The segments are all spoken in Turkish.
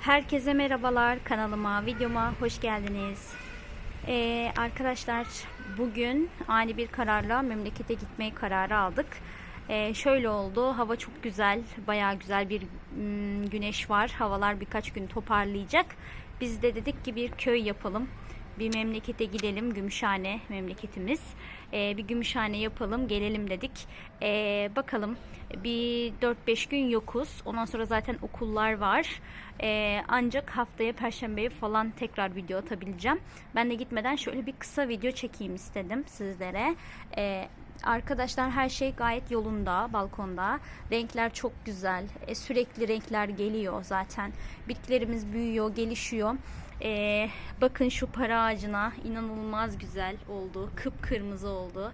Herkese merhabalar kanalıma, videoma hoş geldiniz. Ee, arkadaşlar bugün ani bir kararla memlekete gitmeye kararı aldık. Ee, şöyle oldu, hava çok güzel, bayağı güzel bir mm, güneş var. Havalar birkaç gün toparlayacak. Biz de dedik ki bir köy yapalım. Bir memlekete gidelim, Gümüşhane memleketimiz. Ee, bir Gümüşhane yapalım, gelelim dedik. Ee, bakalım bir 4-5 gün yokuz. Ondan sonra zaten okullar var. Ee, ancak haftaya Perşembe'ye falan tekrar video atabileceğim. Ben de gitmeden şöyle bir kısa video çekeyim istedim sizlere. Ee, Arkadaşlar her şey gayet yolunda balkonda. Renkler çok güzel. E, sürekli renkler geliyor zaten. Bitkilerimiz büyüyor, gelişiyor. E, bakın şu para ağacına inanılmaz güzel oldu. Kıpkırmızı oldu.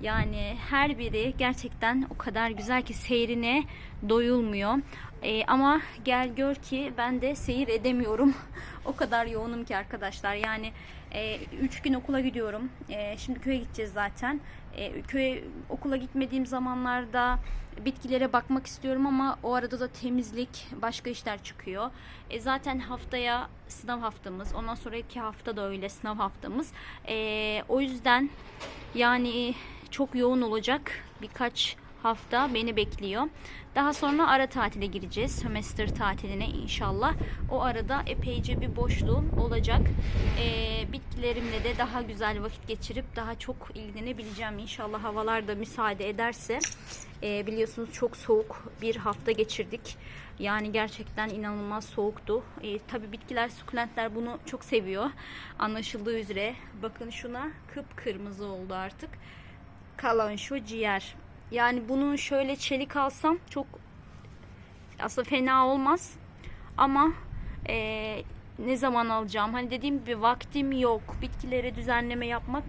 Yani her biri gerçekten o kadar güzel ki seyrine doyulmuyor. E, ama gel gör ki ben de seyir edemiyorum. o kadar yoğunum ki arkadaşlar. Yani 3 gün okula gidiyorum. E, şimdi köye gideceğiz zaten. E, köye okula gitmediğim zamanlarda bitkilere bakmak istiyorum ama o arada da temizlik, başka işler çıkıyor. E, zaten haftaya sınav haftamız. Ondan sonraki hafta da öyle sınav haftamız. E, o yüzden yani çok yoğun olacak birkaç hafta beni bekliyor. Daha sonra ara tatile gireceğiz. Sömestr tatiline inşallah. O arada epeyce bir boşluğum olacak. Ee, bitkilerimle de daha güzel vakit geçirip daha çok ilgilenebileceğim. İnşallah havalar da müsaade ederse. Ee, biliyorsunuz çok soğuk bir hafta geçirdik. Yani gerçekten inanılmaz soğuktu. Ee, Tabi bitkiler, sukulentler bunu çok seviyor. Anlaşıldığı üzere. Bakın şuna kıpkırmızı oldu artık. Kalan şu ciğer. Yani bunu şöyle çelik alsam çok aslında fena olmaz. Ama e, ne zaman alacağım? Hani dediğim gibi vaktim yok. Bitkilere düzenleme yapmak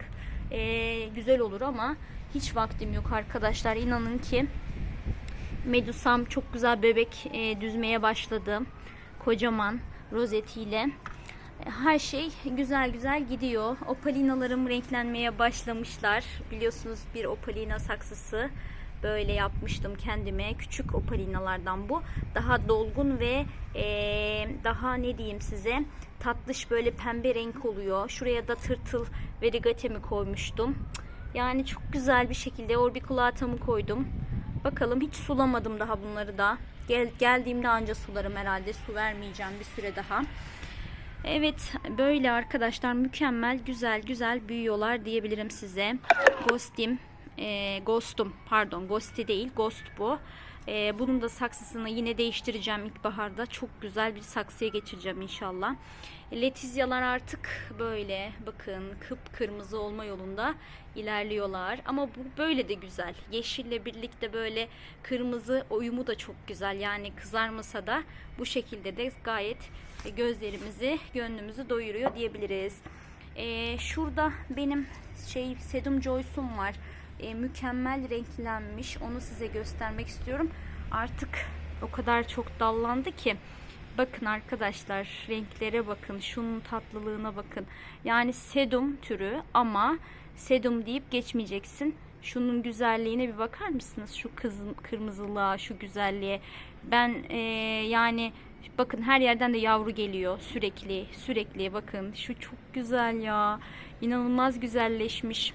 e, güzel olur ama hiç vaktim yok arkadaşlar. İnanın ki Medusam çok güzel bebek e, düzmeye başladı. Kocaman rozetiyle. Her şey güzel güzel gidiyor. Opalinalarım renklenmeye başlamışlar. Biliyorsunuz bir opalina saksısı böyle yapmıştım kendime. Küçük opalinalardan bu. Daha dolgun ve ee, daha ne diyeyim size tatlış böyle pembe renk oluyor. Şuraya da tırtıl ve rigatemi koymuştum. Yani çok güzel bir şekilde orbiculatamı koydum. Bakalım hiç sulamadım daha bunları da. Gel, geldiğimde anca sularım herhalde. Su vermeyeceğim bir süre daha. Evet böyle arkadaşlar mükemmel güzel güzel büyüyorlar diyebilirim size. Ghostim, e, Ghostum pardon Ghosti değil Ghost bu. E, bunun da saksısını yine değiştireceğim ilkbaharda. Çok güzel bir saksıya geçireceğim inşallah. Letizyalar artık böyle bakın kıpkırmızı olma yolunda ilerliyorlar. Ama bu böyle de güzel. Yeşille birlikte böyle kırmızı uyumu da çok güzel. Yani kızarmasa da bu şekilde de gayet gözlerimizi, gönlümüzü doyuruyor diyebiliriz. Ee, şurada benim şey Sedum Joyce'um var. Ee, mükemmel renklenmiş. Onu size göstermek istiyorum. Artık o kadar çok dallandı ki. Bakın arkadaşlar renklere bakın. Şunun tatlılığına bakın. Yani sedum türü ama sedum deyip geçmeyeceksin. Şunun güzelliğine bir bakar mısınız? Şu kızın kırmızılığa, şu güzelliğe. Ben e, yani bakın her yerden de yavru geliyor sürekli. Sürekli bakın. Şu çok güzel ya. İnanılmaz güzelleşmiş.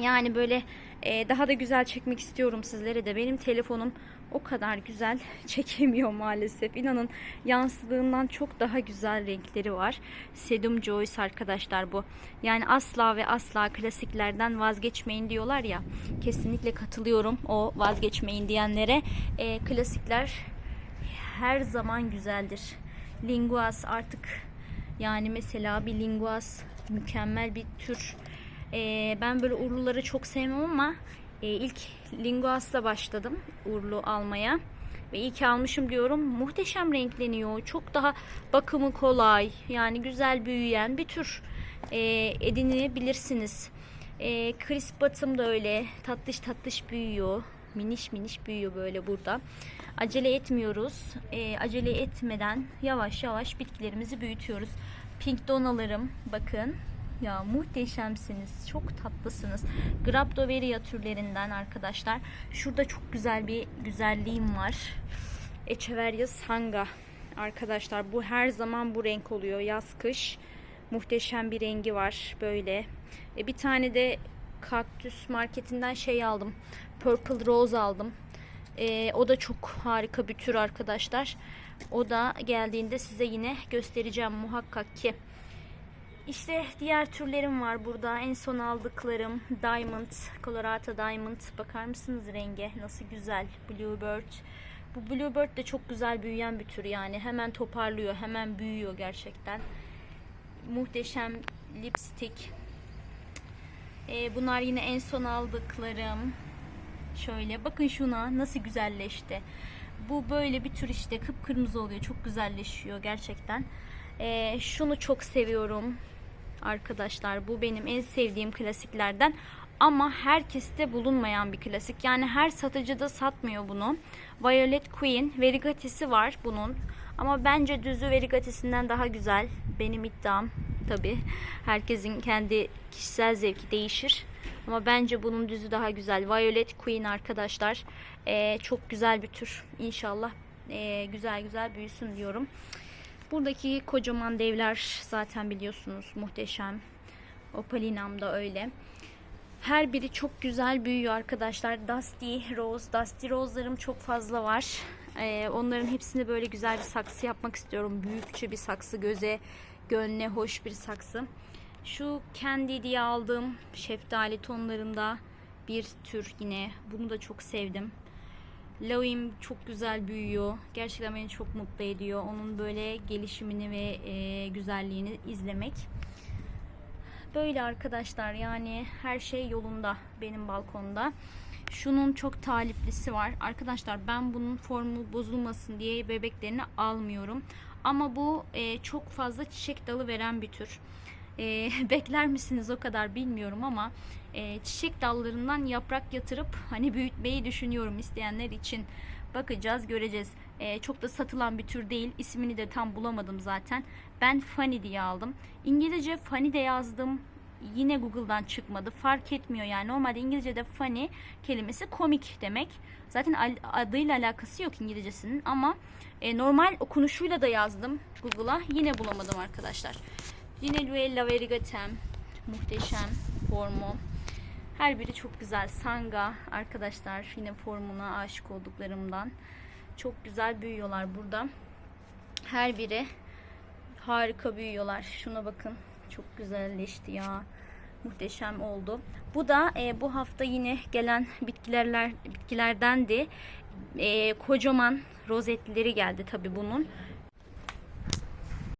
Yani böyle e, daha da güzel çekmek istiyorum sizlere de. Benim telefonum o kadar güzel çekemiyor maalesef. İnanın yansıdığından çok daha güzel renkleri var. Sedum Joyce arkadaşlar bu. Yani asla ve asla klasiklerden vazgeçmeyin diyorlar ya. Kesinlikle katılıyorum o vazgeçmeyin diyenlere. E, klasikler her zaman güzeldir. Linguas artık yani mesela bir linguas mükemmel bir tür. E, ben böyle urluları çok sevmem ama e, ilk linguasla başladım urlu almaya. Ve iyi ki almışım diyorum. Muhteşem renkleniyor. Çok daha bakımı kolay. Yani güzel büyüyen bir tür e, edinebilirsiniz. E, crisp batım da öyle. Tatlış tatlış büyüyor. Miniş miniş büyüyor böyle burada. Acele etmiyoruz. E, acele etmeden yavaş yavaş bitkilerimizi büyütüyoruz. Pink donalarım bakın ya muhteşemsiniz. Çok tatlısınız. Graptoveria türlerinden arkadaşlar. Şurada çok güzel bir güzelliğim var. Echeveria sanga arkadaşlar bu her zaman bu renk oluyor yaz kış muhteşem bir rengi var böyle e, bir tane de kaktüs marketinden şey aldım purple rose aldım E, o da çok harika bir tür arkadaşlar o da geldiğinde size yine göstereceğim muhakkak ki işte diğer türlerim var burada. En son aldıklarım Diamond, Colorado Diamond. Bakar mısınız renge? Nasıl güzel. Bluebird. Bu Bluebird de çok güzel büyüyen bir tür yani. Hemen toparlıyor, hemen büyüyor gerçekten. Muhteşem lipstick. Ee, bunlar yine en son aldıklarım. Şöyle bakın şuna nasıl güzelleşti. Bu böyle bir tür işte kıpkırmızı oluyor. Çok güzelleşiyor gerçekten. Ee, şunu çok seviyorum arkadaşlar. Bu benim en sevdiğim klasiklerden. Ama herkeste bulunmayan bir klasik. Yani her satıcı da satmıyor bunu. Violet Queen Verigatisi var bunun. Ama bence düzü Verigatisinden daha güzel. Benim iddiam tabi. Herkesin kendi kişisel zevki değişir. Ama bence bunun düzü daha güzel. Violet Queen arkadaşlar. Ee, çok güzel bir tür. İnşallah ee, güzel güzel büyüsün diyorum. Buradaki kocaman devler zaten biliyorsunuz muhteşem. Opalinam da öyle. Her biri çok güzel büyüyor arkadaşlar. Dusty Rose, Dusty Rose'larım çok fazla var. Ee, onların hepsini böyle güzel bir saksı yapmak istiyorum. Büyükçe bir saksı, göze, gönle hoş bir saksı. Şu Candy diye aldığım şeftali tonlarında bir tür yine. Bunu da çok sevdim. Lavim çok güzel büyüyor. Gerçekten beni çok mutlu ediyor. Onun böyle gelişimini ve e, güzelliğini izlemek. Böyle arkadaşlar yani her şey yolunda benim balkonda. Şunun çok taliplisi var. Arkadaşlar ben bunun formu bozulmasın diye bebeklerini almıyorum. Ama bu e, çok fazla çiçek dalı veren bir tür. E, bekler misiniz o kadar bilmiyorum ama e, çiçek dallarından yaprak yatırıp hani büyütmeyi düşünüyorum isteyenler için. Bakacağız göreceğiz. E, çok da satılan bir tür değil. İsmini de tam bulamadım zaten. Ben Fanny diye aldım. İngilizce Fanny de yazdım. Yine Google'dan çıkmadı. Fark etmiyor yani. Normalde İngilizce'de funny kelimesi komik demek. Zaten adıyla alakası yok İngilizcesinin ama e, normal okunuşuyla da yazdım Google'a. Yine bulamadım arkadaşlar. Yine Luella Verigatem. Muhteşem formu. Her biri çok güzel. Sanga arkadaşlar yine formuna aşık olduklarımdan. Çok güzel büyüyorlar burada. Her biri harika büyüyorlar. Şuna bakın. Çok güzelleşti ya. Muhteşem oldu. Bu da e, bu hafta yine gelen bitkilerler bitkilerdendi. E, kocaman rozetleri geldi tabi bunun.